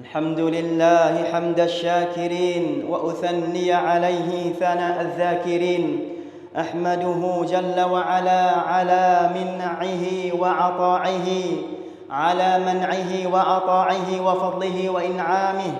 الحمد لله حمد الشاكرين وأثني عليه ثناء الذاكرين أحمده جل وعلا على منعه وعطائه على منعه وعطائه وفضله وإنعامه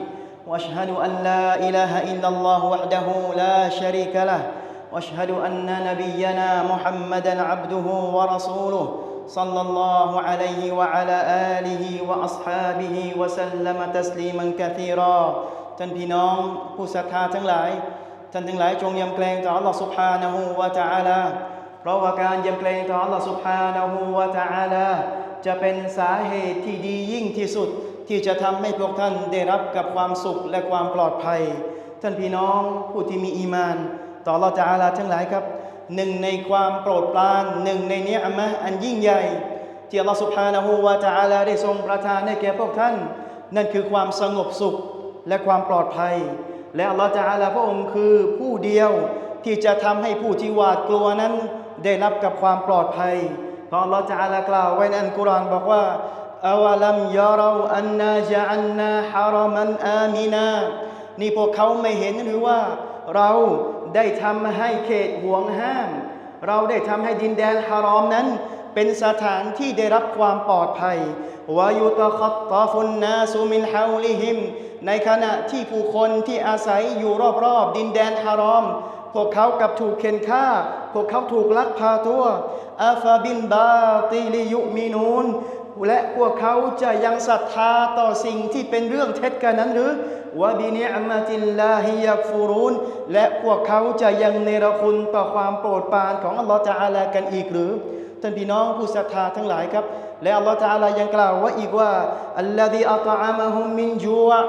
وأشهد أن لا إله إلا الله وحده لا شريك له وأشهد أن نبينا محمدا عبده ورسوله صلى الله عليه وعلى اله واصحابه وسلم تسليما كثيرا ท่านพี่น้องผู้ศรัทธาทั้งหลาย ท่านทั้งหลายจงยำเกรงต่อ Allah سبحانه และ تعالى เพราะว่าการยำเกรงต่อ Allah سبحانه และ تعالى จะเป็นสาเหตุที่ดียิ่งที่สุด ที่จะทำให้พวกท่านได้รับกับความสุขและความปลอดภัย ท่านพี่น้องผู้ที่มีอีมาน ต่อ Allah تعالى ทั้งหลายครับ หนึ่งในความโปรดปรานหนึ่งในเนี้ยมะอันยิ่งใหญ่ ที่อัลลอฮฺสุภฮานะฮูวาตาลาได้ทรงประทานให้แก่พวกท่าน นั่นคือความสงบสุขและความปลอดภัย และอัลลอฮฺตาลาพระองค์คือผู้เดียวที่จะทำให้ผู้ที่หวาดกลัวนั้น ได้รับกับความปลอดภัยเพราะ Allah จะอาลากล่าวไว้ในอัลกุรอานบอกว่าอวลัมยาราอันนาจอันนาฮารามันอามินานี่พวกเขาไม่เห็นหรือว่า เรา ได้ทำให้เขตห่วงห้าม เราได้ทำให้ดินแดนฮารอมนั้น เป็นสถานที่ได้รับความปลอดภัยวายุตะคัตตาฟุนนาสุมินฮาวลิฮิม ในขณะที่ผู้คนที่อาศัยอยู่รอบๆ ดินแดนฮารอม พวกเขากับถูกเข็นฆ่า พวกเขาถูกลักพาตัวอาฟาบินบาติลิยุมินูน และพวกเขาจะยังศรัทธาต่อสิ่งที่เป็นเรื่องเท็จกันนั้นหรือวะบินิอัมตินลาฮิยักฟูรุนและพวกเขาจะยังเนรคุณต่อความโปรดปรานของอัลลอฮฺจาอาลากันอีกหรือท่านพี่น้องผู้ศรัทธาทั้งหลายครับ และอัลลอฮฺจาอาลายังกล่าวว่าอีกว่าอัลลอฮีอัตอามะฮุมมินจูอะ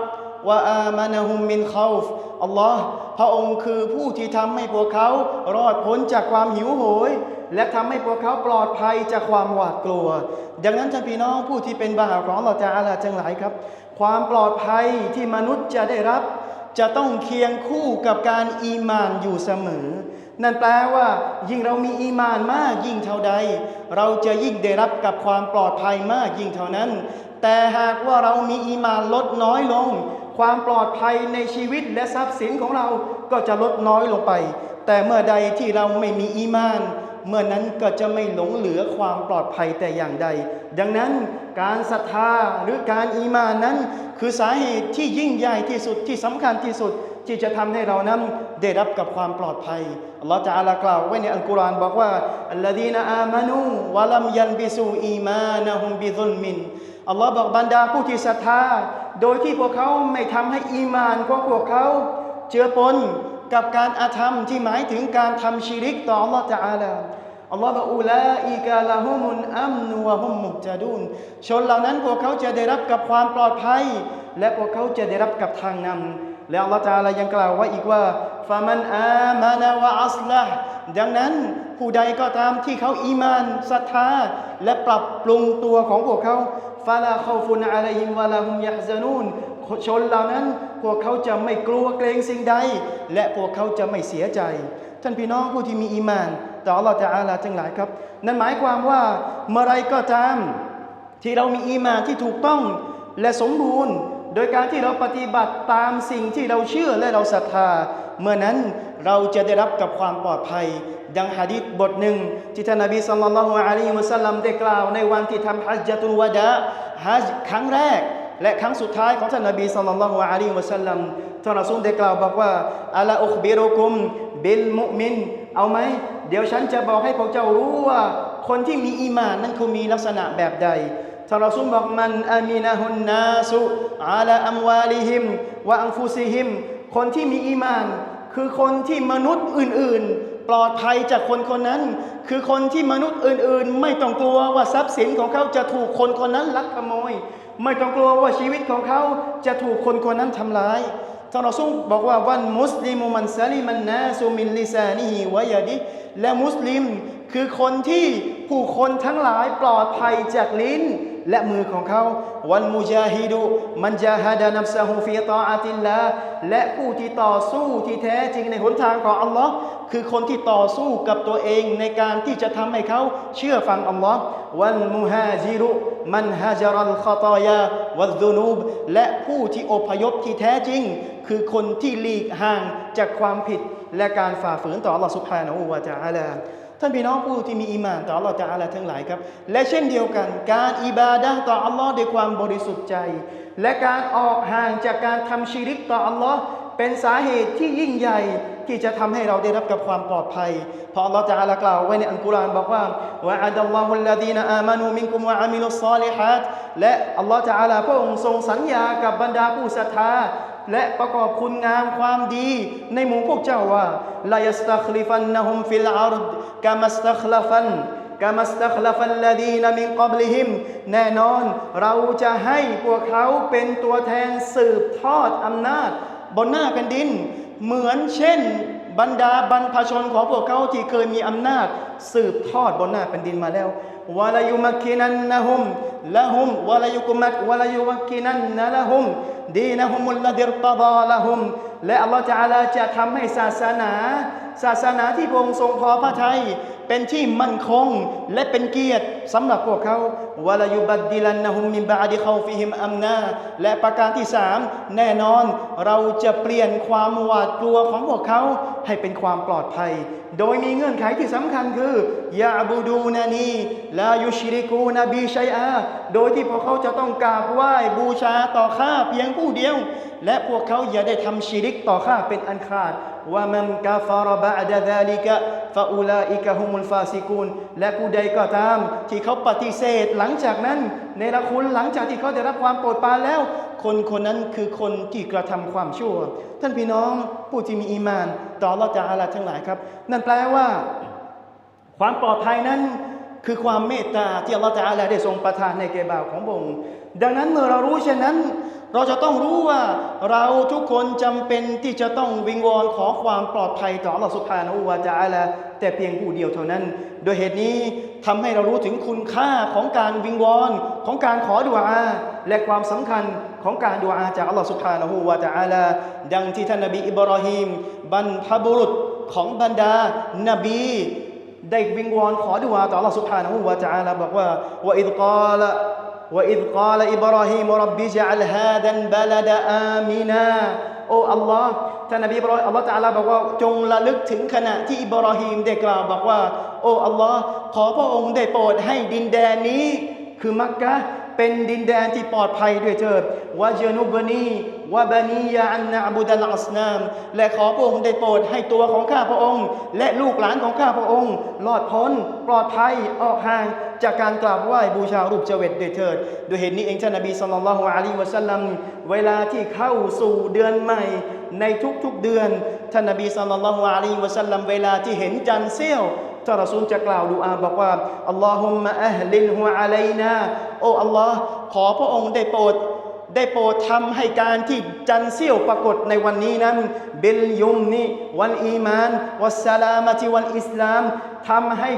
วะอามานะฮุมมินคาฟอัลลอฮ์พระองค์คือผู้ที่ทำให้พวกเขา รอดพ้นจากความหิวโหย และทำให้พวกเขาปลอดภัยจากความหวาดกลัว ดังนั้นท่านพี่น้องผู้ที่เป็นบ่าวของอัลลอฮฺจาอาลาทั้งหลายครับ ความปลอดภัยที่มนุษย์จะได้รับ จะต้องเคียงคู่กับการอีมานอยู่เสมอ นั่นแปลว่า ยิ่งเรามีอีมานมากยิ่งเท่าใด เราจะยิ่งได้รับกับความปลอดภัยมากยิ่งเท่านั้น แต่หากว่าเรามีอีมานลดน้อยลง ความปลอดภัยในชีวิตและทรัพย์สินของเราก็จะลดน้อยลงไป แต่เมื่อใดที่เราไม่มีอีมาน เมื่อนั้นก็จะไม่หลงเหลือความปลอดภัยแต่อย่างใด ดังนั้นการศรัทธาหรือการอีมานนั้น คือสาเหตุที่ยิ่งใหญ่ที่สุดที่สำคัญที่สุดที่จะทำให้เรานั้นได้รับกับความปลอดภัยอัลลอฮฺจะอาลากล่าวไว้ในอัลกุรอานบอกว่าอัลลดีนอามานูวะลัมยันบิสูอีมานะฮุมบิซุลมิน อัลลอฮ์บอกบรรดาผู้ที่ศรัทธา โดยที่พวกเขาไม่ทำให้อีมานของพวกเขา เจือปนกับการอาธรรมที่หมายถึงการทำชีริกต่ออัลลอฮฺจะอาลาอัลลอฮฺบอกอูลาอิกาลาฮุมุนอัมนุวะฮุมมุจาดูนชนเหล่านั้นพวกเขาจะได้รับกับความปลอดภัย และพวกเขาจะได้รับกับทางนำ และอัลลอฮฺตาลายังกล่าวไว้อีกว่าฟามันอามานะวะอัสละดังนั้นผู้ใดก็ตามที่เขาอีมานศรัทธาและปรับปรุงตัวของพวกเขาฟาลาเขาฟุนอะลัยฮิมวะลาฮุมยะฮซานูนชนเหล่านั้น พวกเขาจะไม่กลัวเกรงสิ่งใด และพวกเขาจะไม่เสียใจ ท่านพี่น้องผู้ที่มีอีมานต่อ Allah จะอาลาทั้งหลายครับ นั่นหมายความว่าเมื่อไรก็ตาม ที่เรามีอีมานที่ถูกต้องและสมบูรณ์ โดยการที่เราปฏิบัติตามสิ่งที่เราเชื่อและเราศรัทธา เมื่อนั้นเราจะได้รับกับความปลอดภัย ดังฮะดิษบทหนึ่งที่ท่านนบีสัลลัลลอฮุอะลัยฮิวะสัลลัมได้กล่าวในวันที่ทำฮัจญะตุลวะดะฮัจญ์ครั้งแรก และครั้งสุดท้ายของท่านนบีสัลลัลลอฮุอะลัยฮิวะสัลลัมท่านรอซูลได้กล่าวบอกว่าอัลาอุคบิรุกุมบิลมุมินเอาไหมเดี๋ยวฉันจะบอกให้พวกเจ้ารู้ว่า คนที่มีอีมานนั้นเขามีลักษณะแบบใด ท่านรอซูลบอกมันอามีนะฮุนนาสุอาลาอัมวาลิฮิมวะอังฟุซิฮิม คนที่มีอีมาน คือคนที่มนุษย์อื่น ๆ ปลอดภัยจากคนคนนั้น คือคนที่มนุษย์อื่น ๆ ไม่ต้องกลัวว่าทรัพย์สินของเขาจะถูกคนคนนั้นลักขโมย ไม่ต้องกลัวว่าชีวิตของเขาจะถูกคนคนนั้นทำร้ายท่านรอซูลบอกว่าวันมุสลิมมันซาลิมันนาซูมินลิซานีฮิวะยาดิและมุสลิม คือคนที่ผู้คนทั้งหลายปลอดภัยจากลิ้น และมือของเขาวันมุจาฮิดุมันจาฮดานับซาฮูฟีตาอาติลลาและผู้ที่ต่อสู้ที่แท้จริงในหนทางของอัลลอฮ์คือคนที่ต่อสู้กับตัวเองในการที่จะทำให้เขาเชื่อฟังอัลลอฮ์วันมุฮาจิรุมันฮาจารัลขตายาวัดซูนูบและผู้ที่อพยพที่แท้จริง คือคนที่หลีกห่างจากความผิดและการฝ่าฝืนต่อ Allah Subhanahu wa Taala ท่านพี่น้องผู้ที่มีอีหมานต่อ Allah Taala ทั้งหลายครับ และเช่นเดียวกัน การอิบาดะต่อ Allah ด้วยความบริสุทธิ์ใจ และการออกห่างจากการทำชีริกต่อ Allah เป็นสาเหตุที่ยิ่งใหญ่ที่จะทำให้เราได้รับกับความปลอดภัย เพราะ Allah Taala กล่าวไว้ในอัลกุรอานบอกว่าวะอัดัลลอฮุลลดีนอามานูมินกุมวะอามิลุสซอลิฮัตและ Allah Taala พระองค์ทรงสัญญากับบรรดาผู้ศรัทธา และประกอบคุณงามความดี ในหมู่พวกเจ้าว่าลายัสตัคลิฟันนะฮุมฟิลอาร์ดกามัสตัคลฟันกามัสตัคลฟัลลดีนมินกับลิฮิมแน่นอนเราจะให้พวกเขาเป็นตัวแทนสืบทอดอำนาจ บนหน้าแผ่นดิน เหมือนเช่นบรรดาบรรพชนของพวกเขาที่เคยมีอำนาจ สืบทอดบนหน้าแผ่นดินมาแล้ว วะลายุมักกินันนะฮุมละฮุมวะลายุกุมักวะลายุมักกินันนะละฮุมดีนะฮุมุลละดิรตะดาละฮุมและอัลลอฮฺจะอาลาจะทำให้ศาสนา ศาสนาที่พระองค์ทรงพอพระทัย เป็นที่มั่นคงและเป็นเกียรติสำหรับพวกเขาวะลายุบัดดิลันนะฮุมมินบะอดิเขาฟิฮิมอัมนาและประการที่สามแน่นอนเราจะเปลี่ยนความหวาดกลัวของพวกเขาให้เป็นความปลอดภัย โดยมีเงื่อนไขที่สำคัญคือยาบูดูนานีลายุชริกูนบีชัยอาโดยที่พวกเขาจะต้องกราบไหว้บูชาต่อข้าเพียงผู้เดียว และพวกเขาอย่าได้ทำชิริกต่อข้าเป็นอันขาด ว่ามันกาฟารบะดะดาลิกะฟาอูลาอิกะฮุมุลฟาซิกูนและผู้ใดก็ตาม ที่เขาปฏิเสธหลังจากนั้นในละคุณหลังจากที่เขาได้รับความโปรดปรานแล้ว คนคนนั้นคือคนที่กระทำความชั่ว ท่านพี่น้องผู้ที่มีอีมาน ต่ออัลลอฮฺจาอาลาทั้งหลายครับ นั่นแปลว่า ความปลอดภัยนั้นคือความเมตตาที่อัลลอฮฺตะอาลาได้ทรงประทานในแก่บ่าวของพระองค์ดังนั้นเมื่อเรารู้เช่นนั้น เราจะต้องรู้ว่าเราทุกคนจำเป็นที่จะต้องวิงวอนขอความปลอดภัยต่อหลักสุภาณอุวาจาละแต่เพียงผู้เดียวเท่านั้น โดยเหตุนี้ทำให้เรารู้ถึงคุณค่าของการวิงวอนของการขอดุอาและความสำคัญของการดุอาจากอัลลอฮฺสุภาณหูวาจาละดังที่ท่านนบีอิบราฮิมบรรพบุรุษของบรรดา นบีได้วิงวอนขอดุอาต่ออัลลอฮฺสุภาณหูวาจาละบอกว่าว่าอิดกาล บราฮิมรับบิจัลฮาดันบลดอามินาโอ้ Allah ท่านนบีอิบราฮิม Allah تعالى บอกว่าจงระลึกถึงขณะที่อิบราฮิมได้กล่าวบอกว่า โอ้ Allah ขอพระองค์ได้โปรดให้ดินแดนนี้ คือมักกะห์เป็นดินแดนที่ปลอดภัยด้วยเถิดวะเจนุบนี วะบานียาอันนาบุดัลอัสนาม และขอพระองค์ได้โปรดให้ตัวของข้าพระองค์ และลูกหลานของข้าพระองค์รอดพ้น ปลอดภัยออกห่างจากการกราบไหว้บูชารูปเจเวตเดเถิดโดยเหตุนี้เองท่านนบีสุลต่านละฮ์อะลัยฮิวะสัลลัมเวลาที่เข้าสู่เดือนใหม่ ในทุกๆเดือนท่านนบีสุลต่านละฮ์อะลัยฮิวะสัลลัมเวลาที่เห็นจันทร์เสี้ยวท่านรอซูลจะกล่าวดูอาบอกว่าอัลลอฮุมมะอัฮลินฮุอะลัยนาโอ้อัลลอฮ์ขอพระองค์ได้โปรด ได้โปรดทำให้การที่จันเสี่ยวปรากฏในวันนี้นั้นเบลยุมนีวันอีมานวัสลามะติวันอิสลามทำให้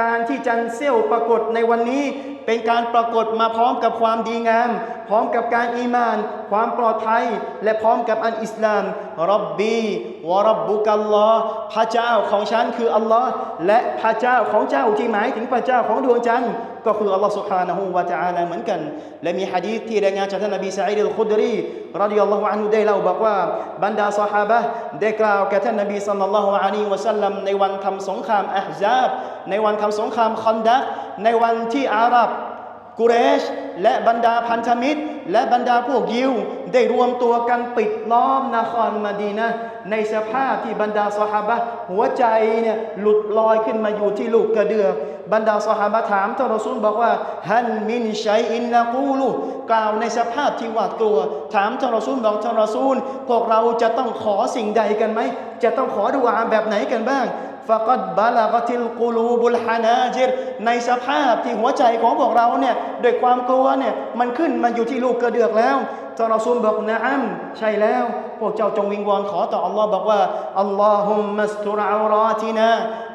การที่จันเสี่ยวปรากฏในวันนี้ เป็นการปรากฏมาพร้อมกับความดีงาม พร้อมกับการอีมาน ความปลอดภัย และพร้อมกับอันอิสลาม รับบีวรบบุกัลลอพระเจ้าของฉันคืออัลลอฮ์และพระเจ้าของเจ้าที่หมายถึงพระเจ้าของดวงจันทร์ก็คืออัลลอฮ์สุฮานะฮูวาตาลาเหมือนกัน และมีฮะดีษที่รายงานจากท่านนบีสัยดิลคุดรีรดิยัลลอฮุอันฮุได้เล่าบอกว่าบรรดาสหายได้กล่าวแก่ท่านนบีสัลลัลลอฮุอะลัยฮิวะสัลลัมในวันทำสงครามอัฮซาบในวันทำสงครามคอนดักในวันที่อาหรับ กุเรช และบรรดาพันธมิตร และบรรดาพวกยิว ได้รวมตัวกันปิดล้อมนครมาดีนะ ในสภาพที่บรรดาสหาบะหัวใจเนี่ยหลุดลอยขึ้นมาอยู่ที่ลูกกระเดือกบรรดาสหาบะถามท่านรอซูลบอกว่าฮันมินชัยอินละกูลูกล่าวในสภาพที่หวาดกลัว ถามท่านรอซูลบอกท่านรอซูล พวกเราจะต้องขอสิ่งใดกันไหมจะต้องขอดุอาแบบไหนกันบ้าง ฟะกัดบาลากติลกูลูบุลฮานาจิรในสภาพที่หัวใจของพวกเราเนี่ยด้วยความกลัวเนี่ยมันขึ้นมาอยู่ที่ลูกกระเดือกแล้วท่านรอซูลบอกนะอัมใช่แล้ว พวกเจ้าจงวิงวอนขอต่ออัลลอฮ์บอกว่าอัลลอฮุมมัสตุรอารอตินา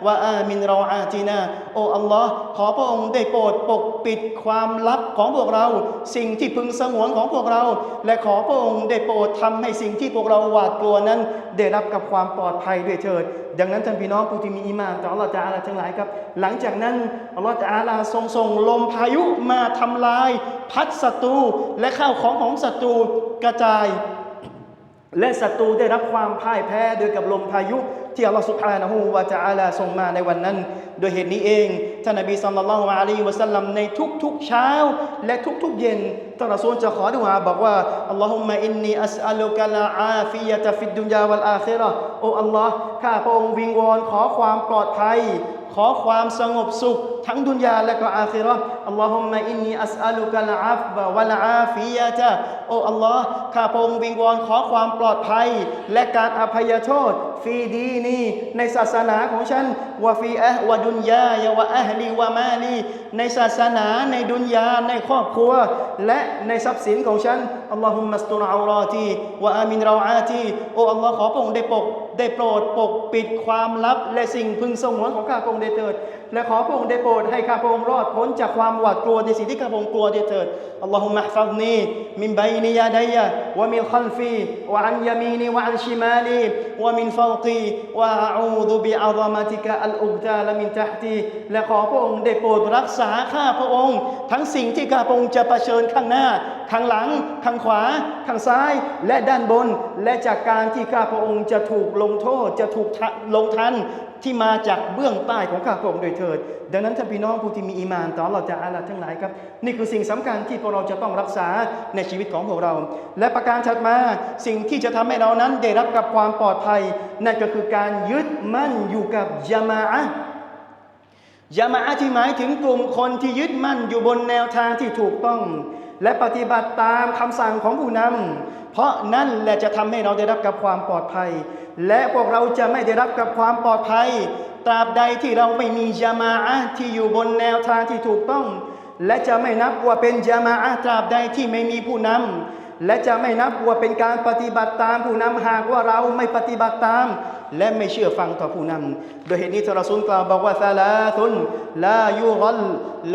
วะอามินเราอาตินาโอ้อัลลอฮ์ขอพระองค์ได้โปรดปกปิดความลับของพวกเรา สิ่งที่พึงสงวนของพวกเรา และขอพระองค์ได้โปรดทำให้สิ่งที่พวกเราหวาดกลัวนั้น ได้รับกับความปลอดภัยด้วยเถิด ดังนั้นท่านพี่น้องผู้ที่มีอิมานต่ออัลลอฮฺตะอาลาทั้งหลายครับ หลังจากนั้นอัลลอฮฺตะอาลาทรงส่งลมพายุมาทำลาย พัดศัตรูและข้าวของของศัตรูกระจาย และศัตรูได้รับความพ่ายแพ้โดยกับลมพายุ ที่อัลลอฮฺสุบฮานะฮูวะจะอาลาส่งมาในวันนั้น โดยเหตุนี้เองท่านนบีสัลลัลลอฮุอะลัยฮิวะสัลลัมในทุกๆเช้า และทุกๆเย็นท่านรอซูลจะขอดุอาบอกว่าอัลลอฮุมะอินนีอัสอัลุกะลาอาฟิยะตะฟิดดุนยาวัลอาคิเราะโอ้อัลลอฮ์ข้าพระองค์วิงวอนขอความปลอดภัย ขอความสงบสุข ทั้งดุนยาและก็อาคิเราะอัลลอฮุมะอินนีอัสอัลุกะลาอัฟบะวะลาอาฟิยะตโอ้อัลลอฮ์ ข้าพระองค์วิงวอนขอความปลอดภัย และการอภัยโทษฟีดีนีในศาสนาของฉันวะฟีอะวะดุนยายะวะอัฮลีวะมาลีในศาสนาในดุนยาในครอบครัว และในทรัพย์สินของฉันอัลลอฮุมมัสตุรเอารอตีวะอามินเราอาตีโอ้อัลลอฮ์ขอพระองค์ได้ปกได้โปรดปกปิดความลับ และสิ่งพึงสงวนของข้าพระองค์ได้เถิด และขอพระองค์ได้โปรดให้ข้าพระองค์รอดพ้นจากความหวาดกลัวในสิ่งที่ข้าพระองค์กลัวได้เถิดอัลลอฮุมะฮ์ฟัซนีมินบัยนิยาดัยะอินียามีนีวะ อันชิมาลีวะมินฟาวกีวะอาอูดุบิอัลมาติกะอัลอุบตาลมินตะฮตีและขอพระองค์ได้โปรดรักษาข้าพระองค์ ทั้งสิ่งที่ข้าพระองค์จะะเผชิญข้างหน้า ข้างหลัง ข้างขวา ข้างซ้าย และด้านบน และจากการที่ข้าพระองค์จะถูกลงโทษ จะถูกลงทัน ที่มาจากเบื้องใต้ของข้าพระองค์โดยเถิด ดังนั้นท่านพี่น้องผู้ที่มีอีมานต่อเราจะอาลาทั้งหลายครับ นี่คือสิ่งสำคัญที่พวกเราจะต้องรักษาในชีวิตของพวกเรา และประการถัดมาสิ่งที่จะทำให้เรานั้นได้รับกับความปลอดภัย นั่นก็คือการยึดมั่นอยู่กับยามาอะยามาอะที่หมายถึงกลุ่มคนที่ยึดมั่นอยู่บนแนวทางที่ถูกต้อง และปฏิบัติตามคำสั่งของผู้นำเพราะนั่นแหละจะทำให้เราได้รับกับความปลอดภัย และพวกเราจะไม่ได้รับกับความปลอดภัย ตราบใดที่เราไม่มียามาอะที่อยู่บนแนวทางที่ถูกต้อง และจะไม่นับว่าเป็นยามาอะตราบใดที่ไม่มีผู้นำ และจะไม่นับว่าเป็นการปฏิบัติตามผู้นำหากว่าเราไม่ปฏิบัติตาม และไม่เชื่อฟังต่อผู้นำโดยเหตุนี้ทารซุลกล่าวบอกว่าซาลาตุนลายุกล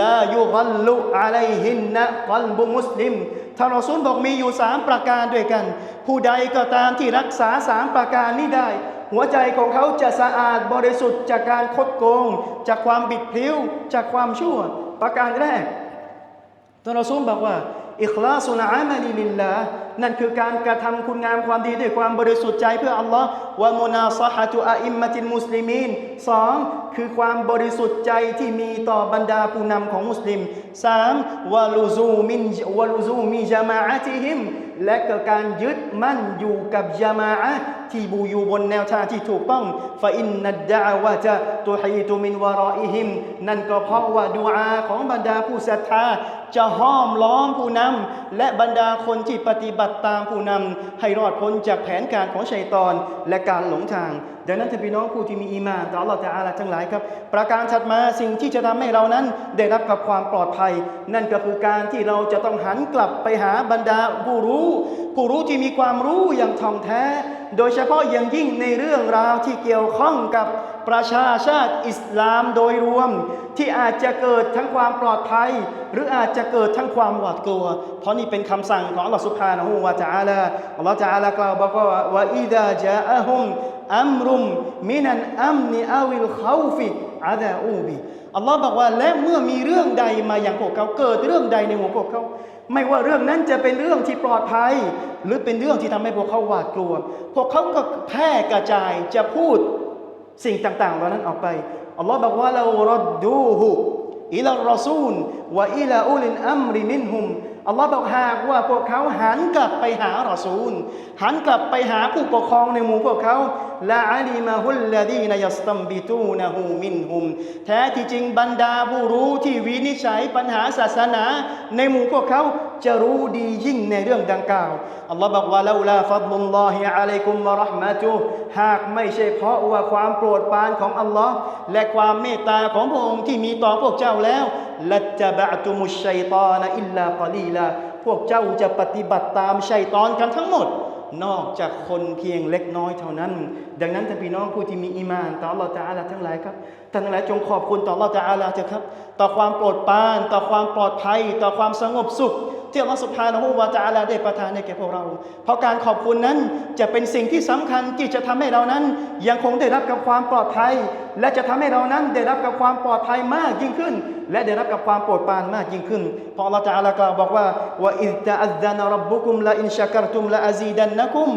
ลายุกลลุอะลัยฮินนะกลบุมุสลิมทารซุลบอกมีอยู่สามประการด้วยกัน ผู้ใดก็ตามที่รักษาสามประการนี้ได้ หัวใจของเขาจะสะอาดบริสุทธิ์จากการคดโกง จากความบิดพลิ้ว จากความชั่ว ประการแรกทารอซูลบอกว่า อิคลาสุนอามาลิลิลลานั่นคือการกระทำคุณงามความดีด้วยความบริสุทธิ์ใจเพื่ออัลลอฮ์วะมุนาซะฮะตุอาอิมมะตินมุสลิมีนสองคือความบริสุทธิ์ใจที่มีต่อบรรดาผู้นำของมุสลิมสามวะลูซูมินวะลูซูมีจามะอะติฮิม และก็การยึดมั่นอยู่กับยามาะที่บูอยู่บนแนวทางที่ถูกต้องฟาอินนัดดาวะจะตัวฮีตุมินวารออิหิม นั่นก็เพราะว่าดูอาของบรรดาผู้ศรัทธาจะห้อมล้อมผู้นำและบรรดาคนที่ปฏิบัติตามผู้นำให้รอดพ้นจากแผนการของชัยตอนและการหลงทาง ดังนั้นท่านพี่น้องผู้ที่มีอีมานต่ออัลลอฮฺตะอาลาทั้งหลายครับ ประการถัดมาสิ่งที่จะทำให้เรานั้น ได้รับกับความปลอดภัย นั่นก็คือการที่เราจะต้องหันกลับไปหาบรรดาผู้รู้ ผู้รู้ที่มีความรู้อย่างท่องแท้ โดยเฉพาะอย่างยิ่งในเรื่องราวที่เกี่ยวข้องกับประชาชาติอิสลามโดยรวม ที่อาจจะเกิดทั้งความปลอดภัย หรืออาจจะเกิดทั้งความหวาดกลัว เพราะนี่เป็นคำสั่งของอัลลอฮฺสุบฮานะฮูวาจาละอัลลอฮฺจาลากล่าวบอกว่าว่าอิดะจาอะฮุมอัมรุมมินันอัมนิอาวิลขาฟิอาดาอูบีอัลลอฮ์บอกว่าและเมื่อมีเรื่องใดมาอย่างพวกเขาเกิดเรื่องใดในหัวพวกเขาไม่ว่าเรื่องนั้นจะเป็นเรื่องที่ปลอดภัย หรือเป็นเรื่องที่ทำให้พวกเขาหวาดกลัว พวกเขาก็แพร่กระจายจะพูด สิ่งต่างๆเหล่านั้นออกไปอัลลอฮ์บอกว่าเรารดดูฮุอิลารอซูลวะอิลาอุลินอัมริมินฮุมอัลลอฮ์บอกหากว่าพวกเขาหันกลับไปหารอซูล หันกลับไปหาผู้ปกครองในหมู่พวกเขาละอาลิมาฮุลลดีนยัสตัมบิตูนะฮูมินฮุม แท้ที่จริงบรรดาผู้รู้ที่วินิจฉัยปัญหาศาสนาในหมู่พวกเขา จะรู้ดียิ่งในเรื่องดังกล่าวอัลลอฮ์บอกว่าลาลาฟัดลุลลอฮิอะลัยกุมวะราะห์มะตุหากไม่ใช่เพราะว่าความโปรดปรานของอัลลอฮ์และความเมตตาของพระองค์ที่มีต่อพวกเจ้าแล้วละตะบะตุมุชัยตานอิลลากอลีลาพวกเจ้าจะปฏิบัติตามชัยตอนกันทั้งหมด นอกจากคนเพียงเล็กน้อยเท่านั้น ดังนั้นท่านพี่น้องผู้ที่มีอีมานต่ออัลลอฮฺตะอาลาทั้งหลายครับท่านทั้งหลายจงขอบคุณต่ออัลลอฮฺตะอาลาเถอะครับ ต่อความโปรดปราน ต่อความปลอดภัย ต่อความสงบสุข ที่อัลลอฮฺสุบฮานะฮูวะตะอาลาได้ประทานให้แก่พวกเรา เพราะการขอบคุณนั้นจะเป็นสิ่งที่สำคัญที่จะทำให้เรานั้น ยังคงได้รับกับความปลอดภัย และจะทำให้เรานั้นได้รับกับความปลอดภัยมากยิ่งขึ้น และได้รับกับความโปรดปรานมากยิ่งขึ้นเพราะอัลลอฮฺตะอาลากล่าวบอกว่าว่าอิตะอัซนะรับบุกุมละอินชักรตุมละอาซีดันนะกุม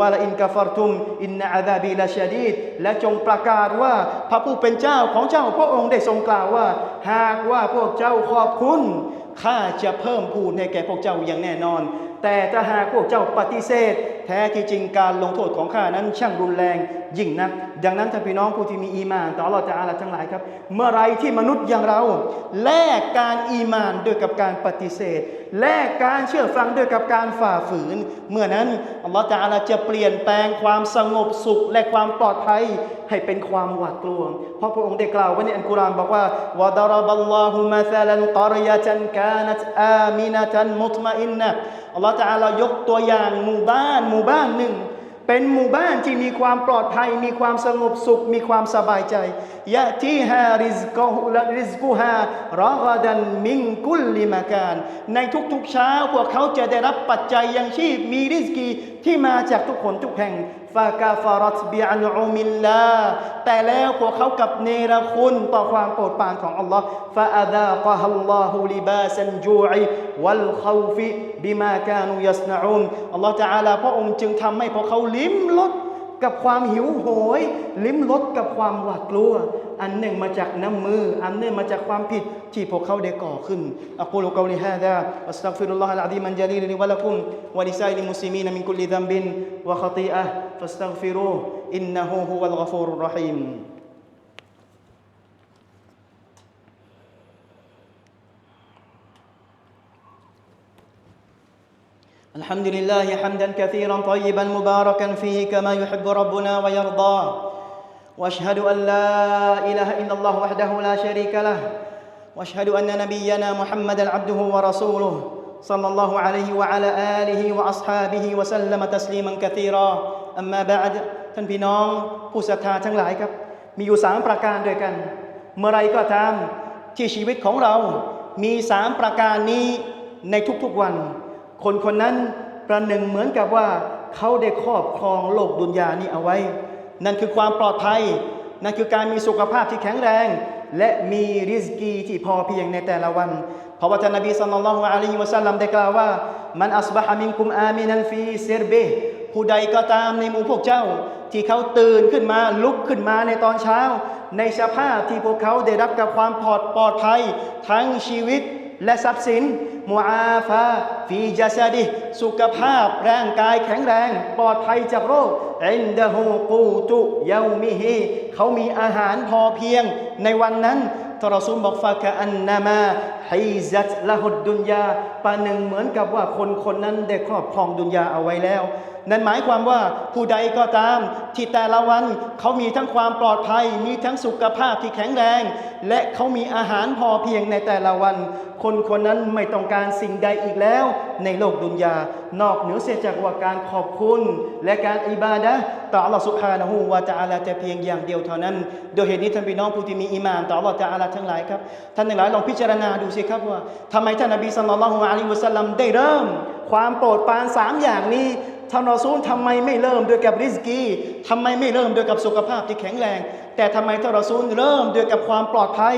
วะละอินกัฟรตุมอินนะอาซาบีละชาดีดและจงประกาศว่าพระผู้เป็นเจ้าของเจ้าพระองค์ได้ทรงกล่าวว่า หากว่าพวกเจ้าขอบคุณ ข้าจะเพิ่มพูนให้แก่พวกเจ้าอย่างแน่นอน แต่ถ้าหากพวกเจ้าปฏิเสธ แท้ที่จริงการลงโทษของข้านั้นช่างรุนแรงยิ่งนัก ดังนั้นท่านพี่น้องผู้ที่มีอีมานต่อเราจะอาลาทั้งหลายครับ เมื่อไรที่มนุษย์อย่างเรา แลกการอีมานด้วยกับการปฏิเสธ แลกการเชื่อฟังด้วยกับการฝ่าฝืน เมื่อนั้นอัลลอฮฺจะอาลาจะเปลี่ยนแปลงความสงบสุขและความปลอดภัย ให้เป็นความหวาดกลัว เพราะพระองค์ได้กล่าวไว้ในอัลกุรอานบอกว่าวะดารบัลลอฮุมะซาลันกอรยะตันกานัตอามินะตันมุตมะอินนะอัลลอฮฺจะอาลายกตัวอย่างหมู่บ้านหมู่บ้านหนึ่ง เป็นหมู่บ้านที่มีความปลอดภัย มีความสงบสุข มีความสบายใจยะที่ฮาริซกฮุละริซกุฮารอกดันมิงกุลลิมาการ ในทุกๆเช้าพวกเขาจะได้รับปัจจัยยังชีพมีริสกีที่มาจากทุกคนทุกแห่งฟากาฟารัตบิอันอุมิลลาแต่แล้วพวกเขากับเนรคุณต่อความโปรดปรานของอัลลอฮ์ฟาอาดากัฮัลลอฮุลิบาสันจูอิวัลขาฟิบิมากานุยัสนาอุนอัลลอฮ์จะอาลาพระองค์จึงทำให้พวกเขาลิ้มรส กับความหิวโหย ลิ้มรสกับความหวาดกลัว อันหนึ่งมาจากน้ำมือ อันหนึ่งมาจากความผิดที่พวกเขาได้ก่อขึ้นอักูลกอลิฮะดาอัสตักฟิรุลลอฮ์อัลอาดีมันจาลีลิวะลักุมวะลิซาอิลมุสลิมีนมินกุลลิดัมบินวะขตีอะฟัสตักฟิรูอินนะฮูฮุวัลกอฟูรุรราะฮีม الحمد لله حمدا كثيرا طيبا مباركا فيه كما يحب ربنا ويرضى واشهد ان لا اله الا الله وحده لا شريك له واشهد ان نبينا محمدا عبده ورسوله صلى الله عليه وعلى اله واصحابه وسلم تسليما كثيرا اما بعد ท่านพี่น้องผู้ศรัทธาทั้งหลายครับ มีอยู่สามประการด้วยกัน เมื่อไรก็ตามที่ชีวิตของเรามีสามประการนี้ในทุกๆวัน คนคนนั้นประหนึ่งเหมือนกับว่าเขาได้ครอบครองโลกดุนยานี้เอาไว้ นั่นคือความปลอดภัย นั่นคือการมีสุขภาพที่แข็งแรง และมีริสกีที่พอเพียงในแต่ละวัน เพราะว่าท่านนบีสัลลัลลอฮุอะลัยฮิวะสัลลัมได้กล่าวว่า มันอัสบะฮะมินกุมอามินันฟีเซิรบิผู้ใดก็ตามในหมู่พวกเจ้า ที่เขาตื่นขึ้นมาลุกขึ้นมาในตอนเช้า ในสภาพที่พวกเขาได้รับกับความปลอดปลอดภัย ทั้งชีวิตและทรัพย์สิน มูอาฟาฟีจัสดิสุขภาพร่างกายแข็งแรง ปลอดภัยจากโรคอินดะฮูกูตุเยามิฮีเขามีอาหารพอเพียงในวันนั้นทรซุลบอกฟากะอันนามาฮิซัตละหุดดุนยาปาหนึ่งเหมือนกับว่าคนคนนั้นได้ครอบครองดุนยาเอาไว้แล้วนั่นหมายความว่าผู้ใดก็ตามที่แต่ละวันเขามีทั้งความปลอดภัย มีทั้งสุขภาพที่แข็งแรง และเขามีอาหารพอเพียงในแต่ละวัน คนคนนั้นไม่ต้องการสิ่งใดอีกแล้ว ในโลกดุนยานอกเหนือเสียจากว่าการขอบคุณ และการอิบาดะต่ออัลลอฮฺสุฮานะฮูวะตะอาลาแต่เพียงอย่างเดียวเท่านั้น โดยเหตุนี้ท่านพี่น้องผู้ที่มีอีมานต่ออัลลอฮฺตะอาลาทั้งหลายครับท่านทั้งหลายลองพิจารณาดูสิครับว่าทำไมท่านนบีสัลลัลลอฮุอะลัยฮิวะสัลลัมได้เริ่ม ความโปรดปรานสามอย่างนี้ ท่านรอซูลทำไมไม่เริ่มด้วยกับริสกีทำไมไม่เริ่มด้วยกับสุขภาพที่แข็งแรง แต่ทำไมท่านรอซูลเริ่มด้วยกับความปลอดภัย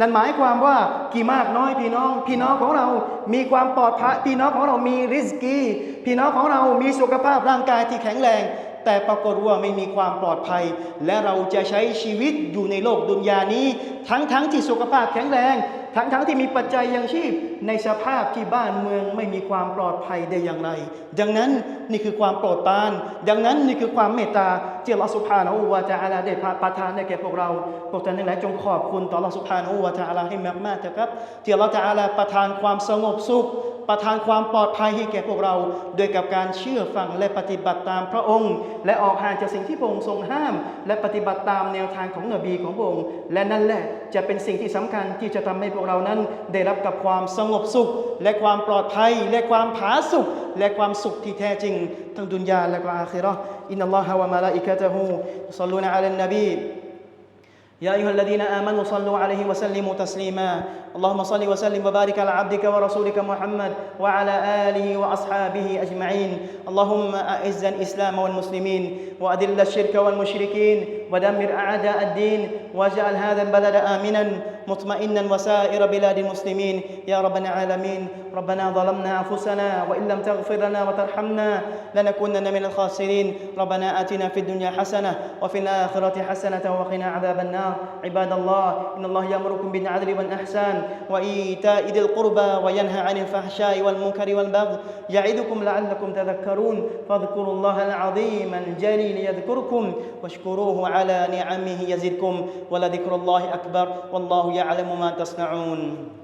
นั่นหมายความว่ากี่มากน้อยพี่น้อง พี่น้องของเรามีความปลอดภัย พี่น้องของเรามีริสกี พี่น้องของเรามีสุขภาพร่างกายที่แข็งแรง แต่ปรากฏว่าไม่มีความปลอดภัย และเราจะใช้ชีวิตอยู่ในโลกดุนยานี้ ทั้งๆทที่สุขภาพแข็งแรง ทั้งๆทที่มีปัจจัยยังชีพในสภาพที่บ้านเมืองไม่มีความปลอดภัยได้อย่างไร ดังนั้นนี่คือความโปรดปราน ดังนั้นนี่คือความเมตตาที่อัลลอฮฺสุบฮานอุวาจาอาลาได้ประทานให้แก่พวกเราพวกท่านทั้งหลายจงขอบคุณต่ออัลลอฮฺสุบฮานอุวาจาอาลาให้มากมากๆเถอะครับที่อัลลอฮฺตะอาลาประทานความสงบสุข ประทานความปลอดภัยให้แก่พวกเรา โดยกับการเชื่อฟังและปฏิบัติตามพระองค์ และออกห่างจากสิ่งที่พระองค์ทรงห้าม และปฏิบัติตามแนวทางของนบีของพระองค์ และนั่นแหละจะเป็นสิ่งที่สำคัญที่จะทำให้พวกเรานั้น ได้รับกับความสงบสุข และความปลอดภัย และความผาสุกและความสุขที่แท้จริง ทั้งดุนยาและก็อาคิราะห์อินนัลลอฮะวะมะลาอิกะตะฮูศ็อลลูนะอะลันนบี يا أيها الذين آمنوا صلوا عليه وسلموا تسليما. اللهم صل وسلم وبارك على عبدك ورسولك محمد وعلى آله وأصحابه أجمعين. اللهم أعز الإسلام والمسلمين وأذل الشرك والمشركين ودمر أعداء الدين واجعل هذا البلد آمنا مطمئنا وسائر بلاد المسلمين. يا رب العالمين ربنا ظلمنا أنفسنا وإن لم تغفر لنا وترحمنا لنكونن من الخاسرين. ربنا آتنا في الدنيا حسنة وفي الآخرة حسنة وقنا عذاب النار. عباد الله إن الله يأمركم بالعدل والإحسان وإيتاء ذي القربى وينهى عن الفحشاء والمنكر والبغي يعظكم لعلكم تذكرون فاذكروا الله العظيم الجليل يذكركم واشكروه على نعمه يزدكم ولذكر الله أكبر والله يعلم ما تصنعون.